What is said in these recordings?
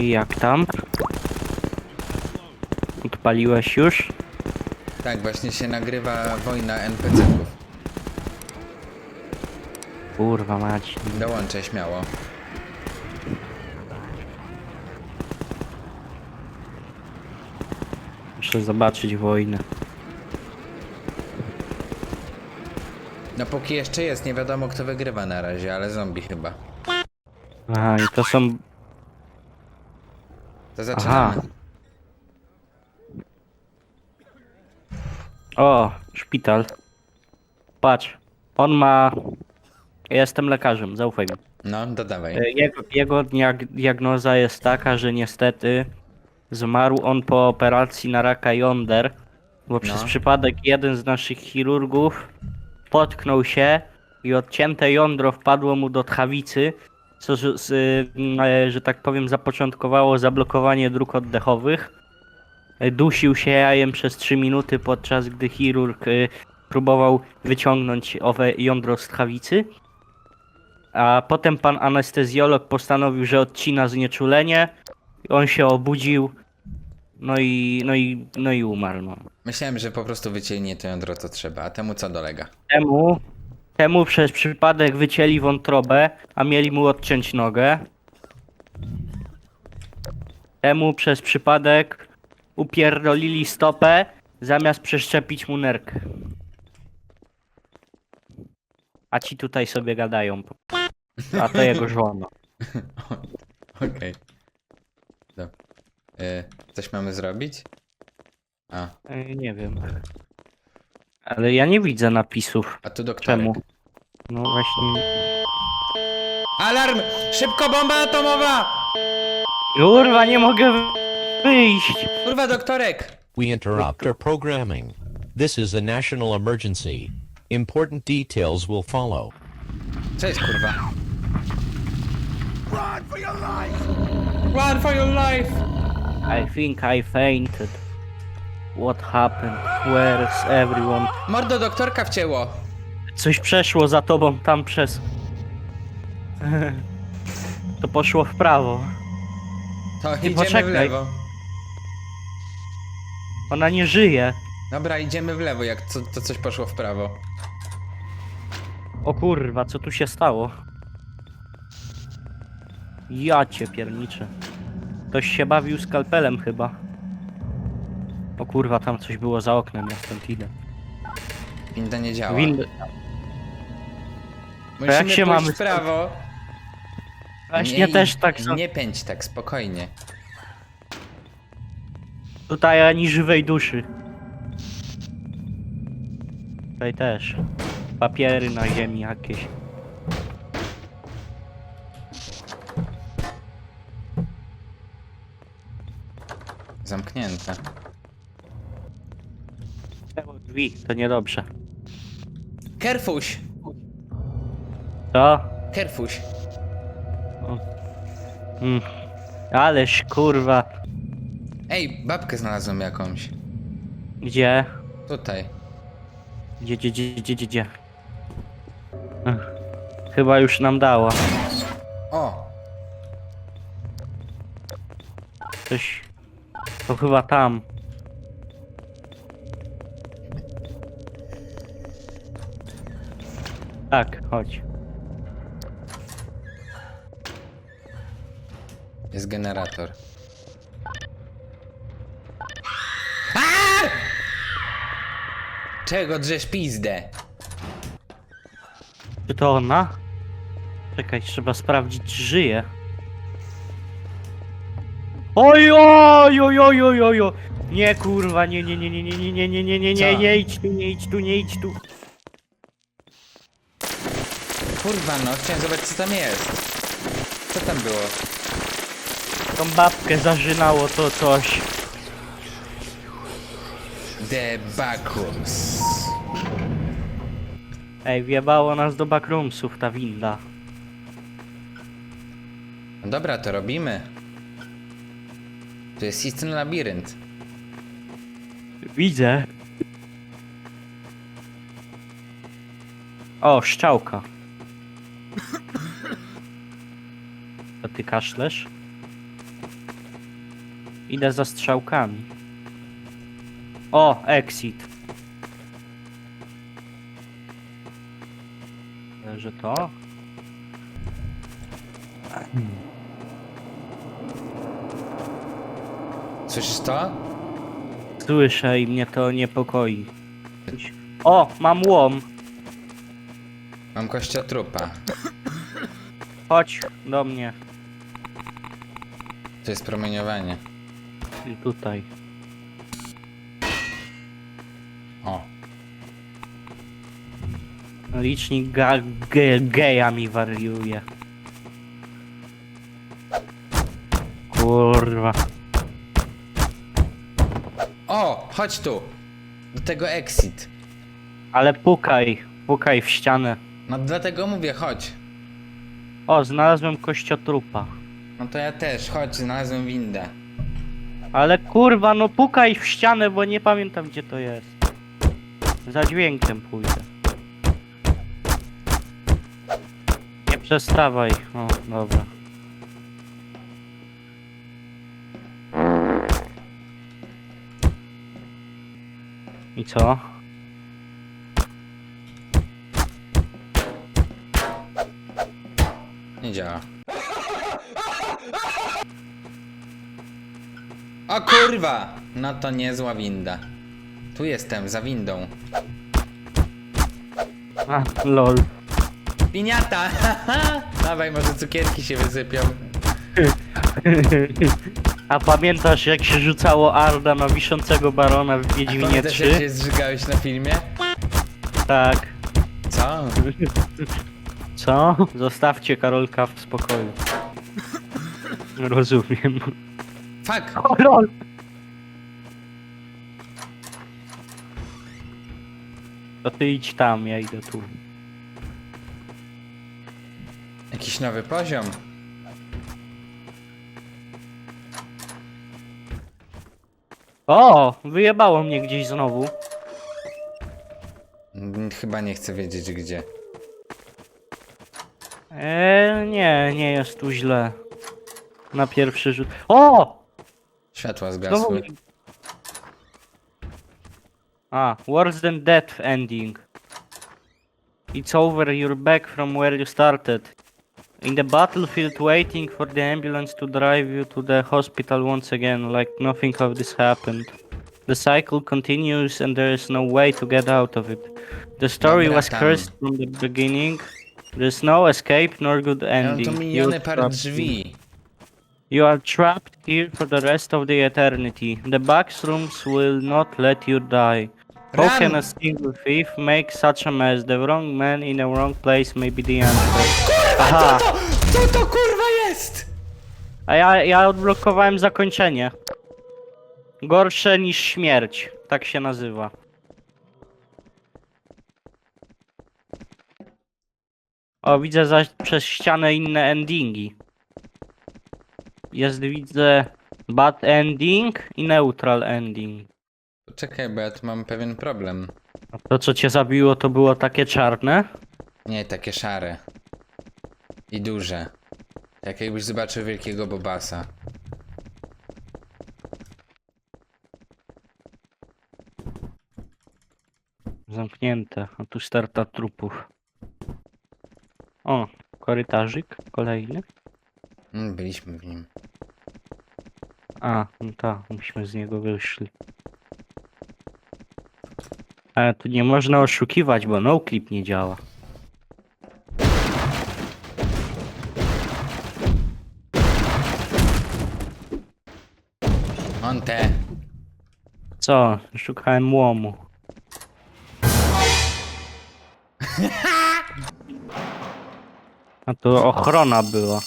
i jak tam? Odpaliłeś już? Tak, właśnie się nagrywa wojna NPC-ów. Kurwa mać. Dołączę śmiało. Muszę zobaczyć wojnę. No póki jeszcze jest, nie wiadomo kto wygrywa na razie, ale zombie chyba. Aha, i to są... To zaczynamy. O, szpital. Patrz, on ma... Ja jestem lekarzem, zaufaj mi. No, dodawaj. E, Jego, jego diag- diagnoza jest taka, że niestety zmarł on po operacji na raka jąder, bo przez No. przypadek jeden z naszych chirurgów potknął się i odcięte jądro wpadło mu do tchawicy, co, że, z, e, że tak powiem, zapoczątkowało zablokowanie dróg oddechowych. E, Dusił się jajem przez 3 minuty, podczas gdy chirurg e, próbował wyciągnąć owe jądro z tchawicy. A potem pan anestezjolog postanowił, że odcina znieczulenie. On się obudził. No i, no i, no i umarł. No. Myślałem, że po prostu wycięgnie to jądro co trzeba, a temu co dolega. Temu, temu przez przypadek wycięli wątrobę, a mieli mu odciąć nogę. Temu przez przypadek upierdolili stopę, zamiast przeszczepić mu nerkę. A ci tutaj sobie gadają. A to jego żona. Okej. Okay. coś mamy zrobić? A, Ej, Nie wiem. Ale ja nie widzę napisów. a tu doktorek. Czemu? No właśnie. Alarm! Szybko bomba atomowa! Kurwa, nie mogę wyjść. Kurwa doktorek! We interrupt our programming. This is a national emergency. Important details will follow. Co jest kurwa? Run for your life! Run for your life! I think I fainted. What happened? Where's everyone? Mordo doktorka wcięło! Coś przeszło za tobą tam przez. To poszło w prawo. To idziemy w poczekaj. lewo. Ona nie żyje. Dobra, idziemy w lewo, jak co, to coś poszło w prawo. O kurwa, co tu się stało? Ja cię pierniczę. Ktoś się bawił skalpelem chyba. O kurwa, tam coś było za oknem, ja stąd idę. Winda nie działa. Musimy jak się pójść mamy w prawo. Właśnie Nie- też tak są. Nie pędź tak, spokojnie. Tutaj ani żywej duszy. Tutaj też. Papiery na ziemi jakieś. Zamknięte. Czemu Drzwi, to niedobrze. Kerfuś! Co? Kerfuś! Mm. Ależ kurwa. Ej, babkę znalazłem jakąś. Gdzie? Tutaj. Gdzie, gdzie, gdzie, gdzie, gdzie. Chyba już nam dała. O! Coś... To chyba tam. Tak, chodź. Jest generator. Czego drzesz pizdę? Czy to ona? Czekaj, trzeba sprawdzić, czy żyje. Oj, oj, oj, oj, oj, oj, oj. Nie, kurwa, nie, nie, nie, nie, nie, nie, nie, nie, nie, nie, nie, Co? nie, idź tu, nie idź tu, nie idź tu. Kurwa no, chciałem zobaczyć co tam jest. Co tam było? Tą babkę zażynało to coś. The Backrooms. Ej, wjebało nas do backroomsów ta winda. No dobra, to robimy. To jest istny labirynt. Widzę. O, szczałka. To ty kaszlesz? Idę za strzałkami. O, exit. Że to? Słyszysz to? Słyszę i mnie to niepokoi. O, mam łom. Mam kościotrupa. Chodź do mnie. To jest promieniowanie. I tutaj. O. Licznik ga ge geja mi wariuje. Kurwa. O! Chodź tu! Do tego exit. Ale pukaj, pukaj w ścianę. No dlatego mówię, chodź. O, znalazłem kościotrupa. No to ja też, chodź, znalazłem windę. Ale kurwa, no pukaj w ścianę, bo nie pamiętam gdzie to jest. Za dźwiękiem pójdę. Nie przestawaj. O, dobra. I co? Nie działa. O kurwa! No to niezła winda. Tu jestem, za windą. A, lol. Piniata! Dawaj, może cukierki się wysypią. A pamiętasz jak się rzucało Arda na wiszącego barona w Wiedźminie Pamiętasz jak 3? się zżygałeś na filmie? Tak. Co? Co? Zostawcie Karolka w spokoju. Rozumiem. Fuck! O lol! To ty idź tam, ja idę tu. Jakiś nowy poziom. O! Wyjebało mnie gdzieś znowu. Mm, Chyba nie chcę wiedzieć gdzie. Eee, nie, nie jest tu źle. Na pierwszy rzut. O! Światła Znowu zgasły. mi... A, worse than death ending. It's over, you're back from where you started. In the battlefield waiting for the ambulance to drive you to the hospital once again, like nothing of this happened. The cycle continues and there is no way to get out of it. The story Dobra, was tam. cursed from the beginning. There's no escape nor good Ja mam ending. tu You're miliony par trapped drzwi. You are trapped here for the rest of the eternity. The backrooms will not let you die. How can a single thief make such a mess? The wrong man in the wrong place may be the answer. Aha, Co to kurwa jest? a ja, ja odblokowałem zakończenie. Gorsze niż śmierć, tak się nazywa. O, widzę zaś przez ścianę inne endingi. Jest, widzę, bad ending i neutral ending. Czekaj, bo ja tu mam pewien problem. A to, co cię zabiło, to było takie czarne? Nie, takie szare. I duże. Tak jakbyś zobaczył wielkiego bobasa. Zamknięte, a tu starta trupów. O, korytarzyk kolejny. Mm, byliśmy w nim. A, no tak, myśmy z niego wyszli. Ale tu nie można oszukiwać, bo noclip nie działa. On te. Co? Szukałem łomu. A to ochrona była.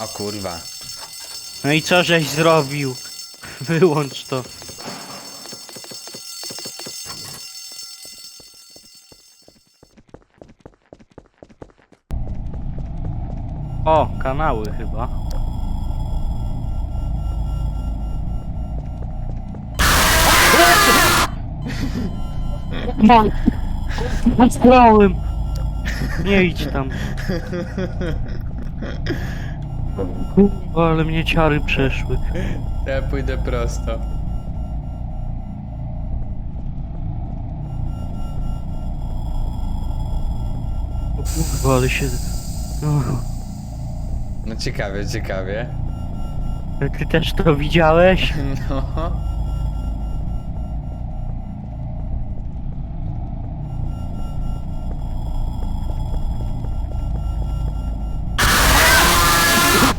O kurwa. No i co żeś zrobił? Wyłącz to. O, kanały chyba. Mam! Zastrałem! Nie idź tam. Kurwa, ale mnie ciary przeszły. To ja pójdę prosto. O kurwa, ale się... No, No ciekawie, ciekawie. ty też to widziałeś? No.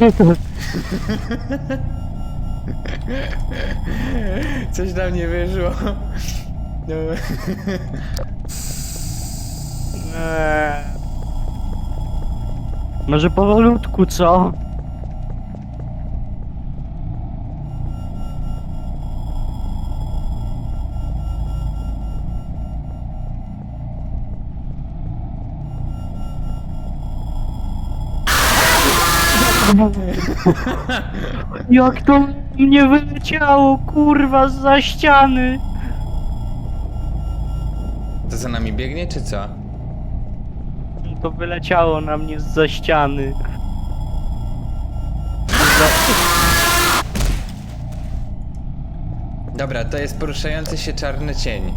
Coś nam nie wyszło. No. Może powolutku, co? Jak to mnie wyleciało, kurwa, za ściany! To za nami biegnie, czy co? To wyleciało na mnie za ściany. Dobra, to jest poruszający się czarny cień.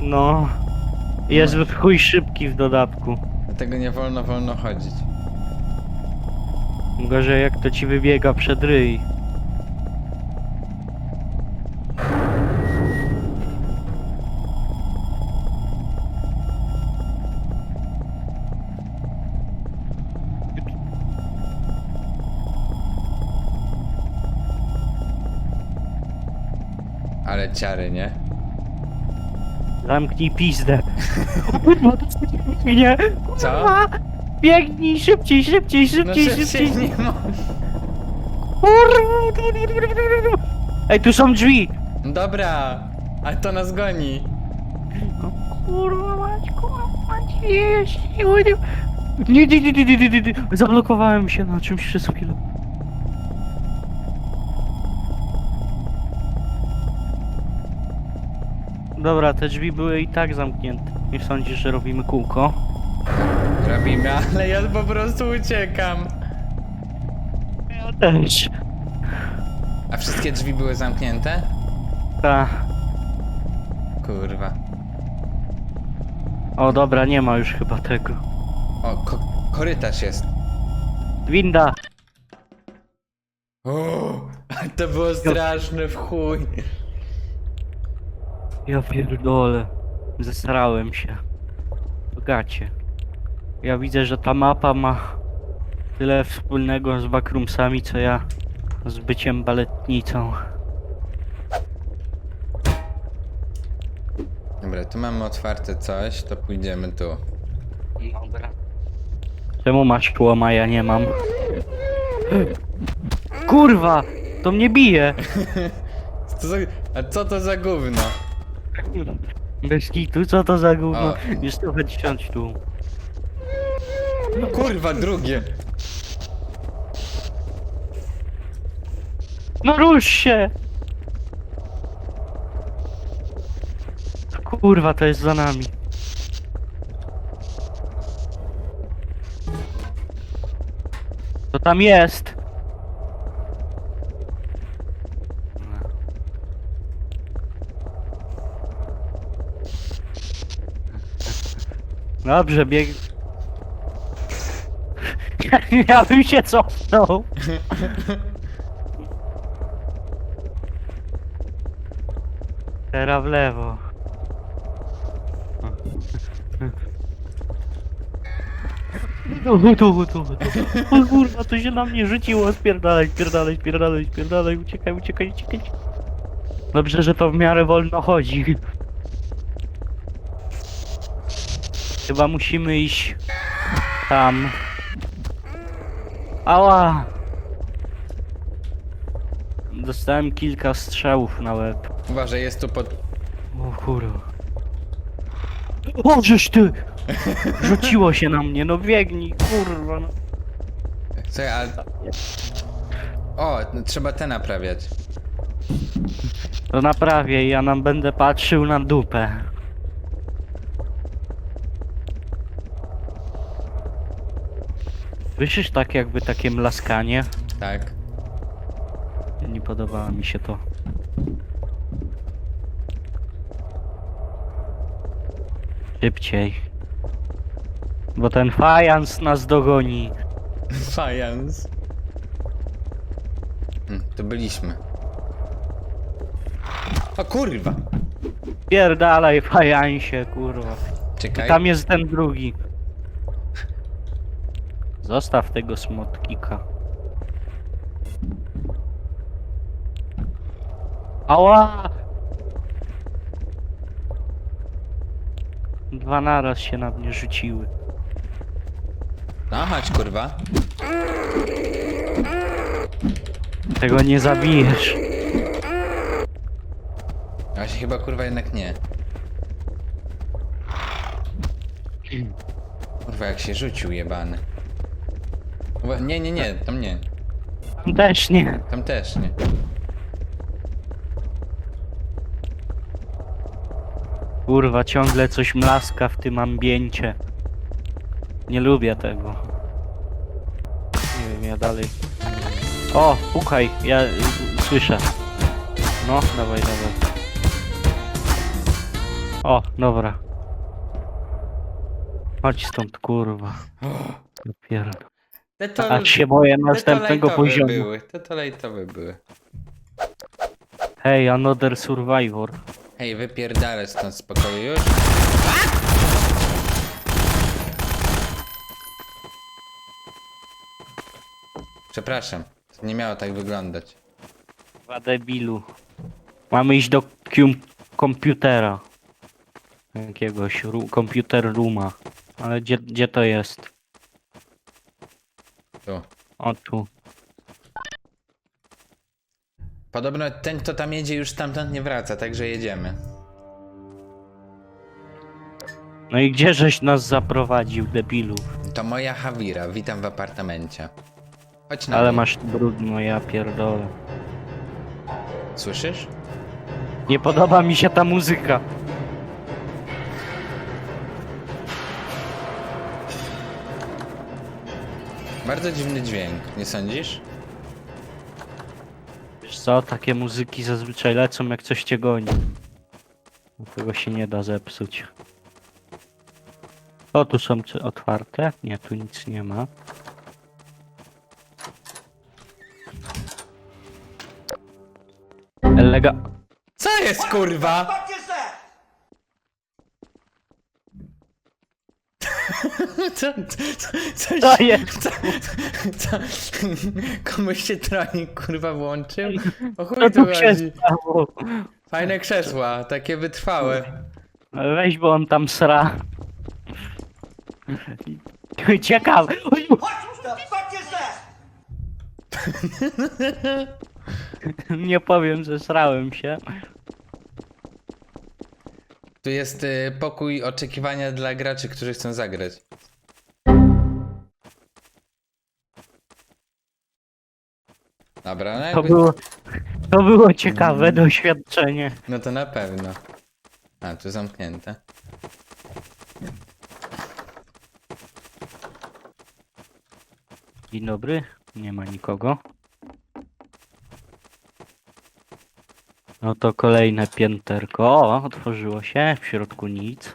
No. Jest w chuj szybki w dodatku. Dlatego nie wolno wolno chodzić. Gorzej jak to ci wybiega przed ryj. Ale ciary, nie? Zamknij pizdę. Kurwa, to biegnie. Co? Kurwa. Biegnij szybciej, szybciej, No szybciej, szybciej szybciej. nie ma. Kurwa. Ej, tu są drzwi. Dobra, a to nas goni. Kurwa mać, kurwa mać, jeść. Nie, nie, nie, nie, nie, nie, nie, nie. Zablokowałem się na czymś przez chwilę. Dobra, te drzwi były i tak zamknięte. Nie sądzisz, że robimy kółko? Ale ja po prostu uciekam. Ja też. A wszystkie drzwi były zamknięte? Ta. Kurwa. O dobra, nie ma już chyba tego. O, ko korytarz jest. Winda! O, to było straszne w chuj. Ja pierdolę. Zesrałem się. Bogacie. Ja widzę, że ta mapa ma tyle wspólnego z backroomsami, co ja z byciem baletnicą. Dobra, tu mamy otwarte coś, to pójdziemy tu. Dobra. Czemu masz szkło, a ja nie mam? Kurwa! To mnie bije! Co za, a co to za gówno? Bez kitu, co to za gówno? O. Już trochę dziesiąć tu. Kurwa, drugie. No rusz się! Kurwa, to jest za nami. To tam jest! Dobrze, bieg... Ja bym się cofnął. Teraz w lewo. Tu, tu, tu, tu. O kurwa, to się na mnie rzuciło. Spierdalaj, spierdalaj, spierdalaj, spierdalaj. Uciekaj, uciekaj, uciekaj. Dobrze, że to w miarę wolno chodzi. Chyba musimy iść tam. Ała! Dostałem kilka strzałów na łeb. Uważaj, jest tu pod... O kurwa. O, żeś ty! Rzuciło się na mnie, no biegnij, kurwa. No. Co ja... O, trzeba te naprawiać. To naprawię i ja nam będę patrzył na dupę. Słyszysz tak jakby takie mlaskanie? Tak. Nie podobało mi się to. Szybciej. Bo ten fajans nas dogoni. Fajans. Hmm, tu byliśmy. O kurwa! Pierdalaj fajansie, kurwa. Czekaj. Tam jest ten drugi. Zostaw tego smotkika. Ała! Dwa naraz się na mnie rzuciły. No chodź kurwa. Tego nie zabijesz. A się chyba kurwa jednak nie. Kurwa jak się rzucił jebany. Ła- Nie, nie, nie, tam nie. Tam Też nie. Tam też nie. Kurwa, ciągle coś mlaska w tym ambiencie. Nie lubię tego. Nie wiem, ja dalej. O, pukaj, ja y, słyszę. No, dawaj, dawaj. O, dobra. Chodź stąd, kurwa. Dopiero. Te to, Aż się boję następnego poziomu. były. Te to lajtowe były. Hej, another survivor. Hej, wypierdalę stąd z pokoju już. Przepraszam, to nie miało tak wyglądać. Dwa debilu. Mamy iść do komputera. Jakiegoś ru- komputer rooma. Ale gdzie, gdzie to jest? Tu. O tu. Podobno ten, kto tam jedzie, już stamtąd nie wraca, także jedziemy. No i gdzie żeś nas zaprowadził, debilu? To moja Hawira, witam w apartamencie. Chodź na Ale mnie. masz brudno, ja pierdolę. Słyszysz? Nie podoba mi się ta muzyka. Bardzo dziwny dźwięk, nie sądzisz? Wiesz co, takie muzyki zazwyczaj lecą jak coś cię goni. Tego się nie da zepsuć. O, tu są czy otwarte? Nie, tu nic nie ma. Elega... Co jest kurwa? Co, co, co, To jest! co, co, komuś się tronik kurwa włączył? O chuj tu chodzi? stało? Fajne krzesła, takie wytrwałe. Weź, bo on tam sra. Ciekawe. Oj, Nie powiem, że srałem się. Tu jest y, pokój oczekiwania dla graczy, którzy chcą zagrać. Dobra, no, To jakby, było, to było ciekawe doświadczenie. no to na pewno. A, tu zamknięte. Dzień dobry, nie ma nikogo. No to kolejne pięterko. O, otworzyło się, w środku nic.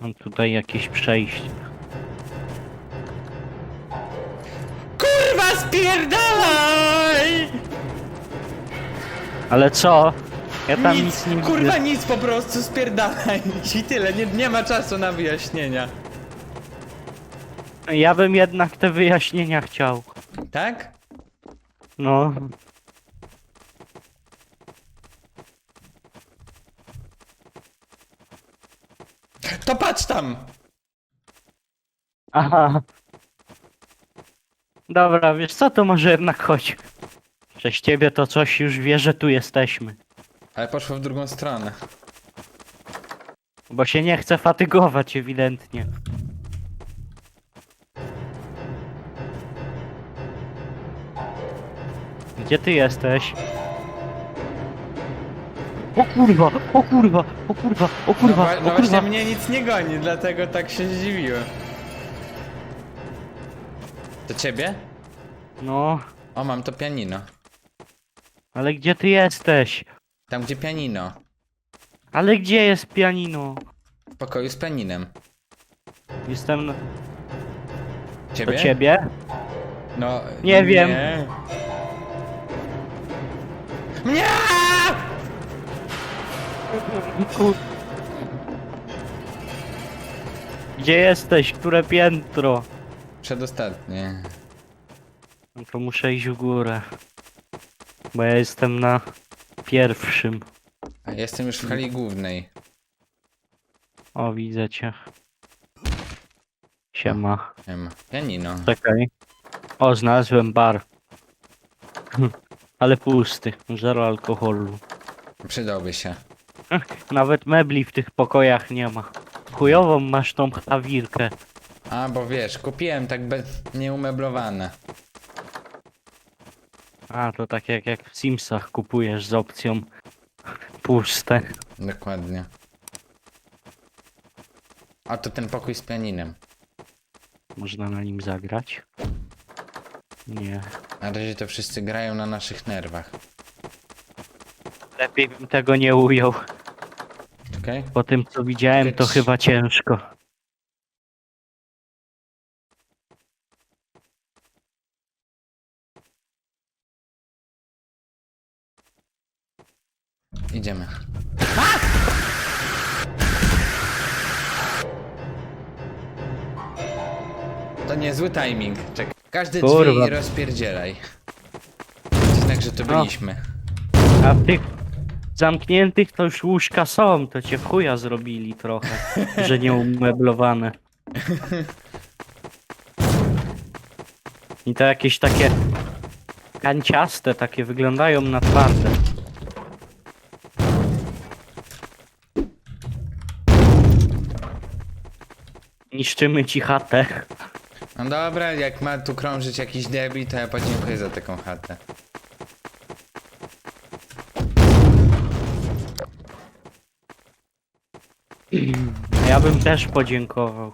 Mam tutaj jakieś przejście. Spierdalaj! Ale co? Ja tam nic, nie kurwa widzę. nic, po prostu spierdalaj. I tyle, nie, nie ma czasu na wyjaśnienia. Ja bym jednak te wyjaśnienia chciał. Tak? No. To patrz tam! Aha. Dobra, wiesz co, to może jednak chodź. Przez ciebie to coś już wie, że tu jesteśmy. Ale poszło w drugą stronę. Bo się nie chce fatygować ewidentnie. Gdzie ty jesteś? O kurwa, o kurwa, o kurwa, o No, kurwa, wa- no o właśnie mnie nic nie goni, dlatego tak się zdziwiłem. To ciebie? No, O, mam to pianino. Ale gdzie ty jesteś? Tam gdzie pianino. Ale gdzie jest pianino? W pokoju z pianinem. Jestem na... Ciebie? do ciebie? No. Nie wiem. Nie! Kur- Gdzie jesteś? Które piętro? Przedostatnie. No to muszę iść w górę. Bo ja jestem na pierwszym. A jestem już w hali głównej. O, widzę cię. Siema. Nie ma. Pianino. Czekaj. O, znalazłem bar. Ale pusty. Zero alkoholu. Przydałby się. Nawet mebli w tych pokojach nie ma. Chujową masz tą hawirkę. A, bo wiesz, kupiłem tak be... nieumeblowane. A, to tak jak, jak w Simsach kupujesz z opcją puste. Dokładnie. A to ten pokój z pianinem. Można na nim zagrać? Nie. Na razie to wszyscy grają na naszych nerwach. Lepiej bym tego nie ujął. Okej? Po tym co widziałem to chyba ciężko. Idziemy. To niezły timing. Czekaj. Każdy Kurwa. drzwi rozpierdzielaj. Znak, że to No. byliśmy. A w tych zamkniętych to już łóżka są, to cię chuja zrobili trochę, że nie umeblowane. I to jakieś takie kanciaste, takie wyglądają na twarde. Niszczymy ci chatę. No dobra, jak ma tu krążyć jakiś debil, to ja podziękuję za taką chatę. Ja bym też podziękował.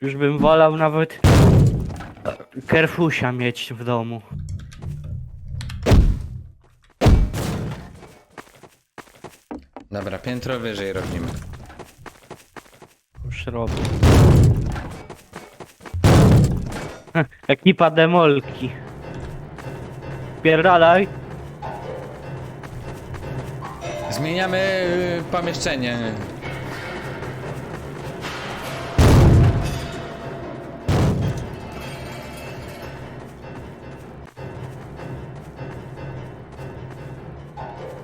Już bym wolał nawet kerfusia mieć w domu. Dobra, piętro wyżej robimy. Już robię. Ekipa demolki. Pierdalaj. Zmieniamy y, pomieszczenie.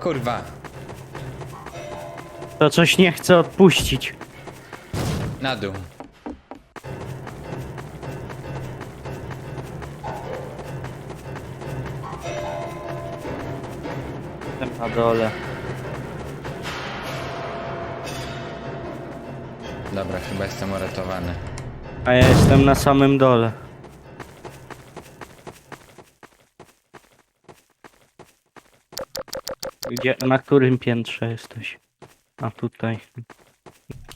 Kurwa, To coś nie chce odpuścić. na dół. Jestem na dole. Dobra, chyba jestem uratowany. A ja jestem na samym dole. Gdzie, na którym piętrze jesteś? A tutaj.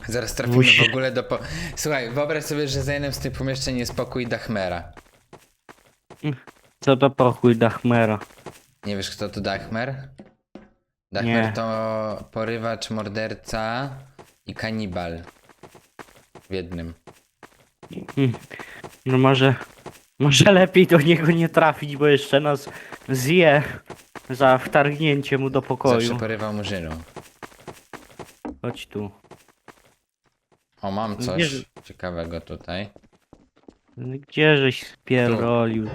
Zaraz trafimy w ogóle do po... Słuchaj, wyobraź sobie, że za jednym z tych pomieszczeń jest pokój Dachmera. Co to pokój Dachmera? Nie wiesz kto to Dachmer? Dachmer Nie. to porywacz, morderca i kanibal. W jednym. Hmm. No może. Może lepiej do niego nie trafić, bo jeszcze nas zje za wtargnięcie mu do Zawsze pokoju. porywał murzyną. Chodź tu. O, mam coś Wiesz- ciekawego tutaj. Gdzie żeś spierdolił?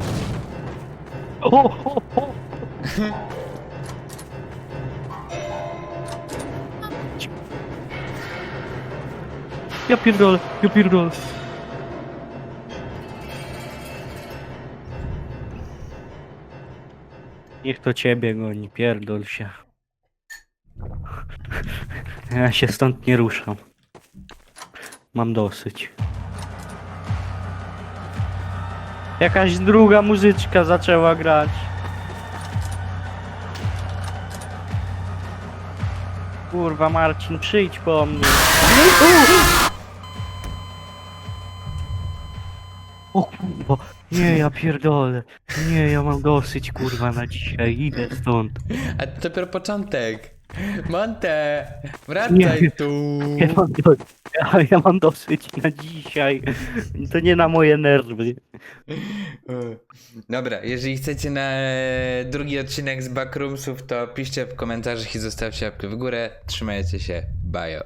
O, o, o. Ja pierdolę, ja pierdolę. Niech to ciebie goni, pierdol się. Ja się stąd nie ruszam. Mam dosyć. Jakaś druga muzyczka zaczęła grać. Kurwa Marcin, przyjdź po mnie. O kur... Nie, ja pierdolę. Nie, ja mam dosyć kurwa na dzisiaj. Idę stąd. A to dopiero początek. Monte, wracaj Nie. tu. Ja mam, do... ja, ja mam dosyć na dzisiaj. To nie na moje nerwy. Dobra, jeżeli chcecie na e, drugi odcinek z Backroomsów, to piszcie w komentarzach i zostawcie łapkę w górę. Trzymajcie się, bajo.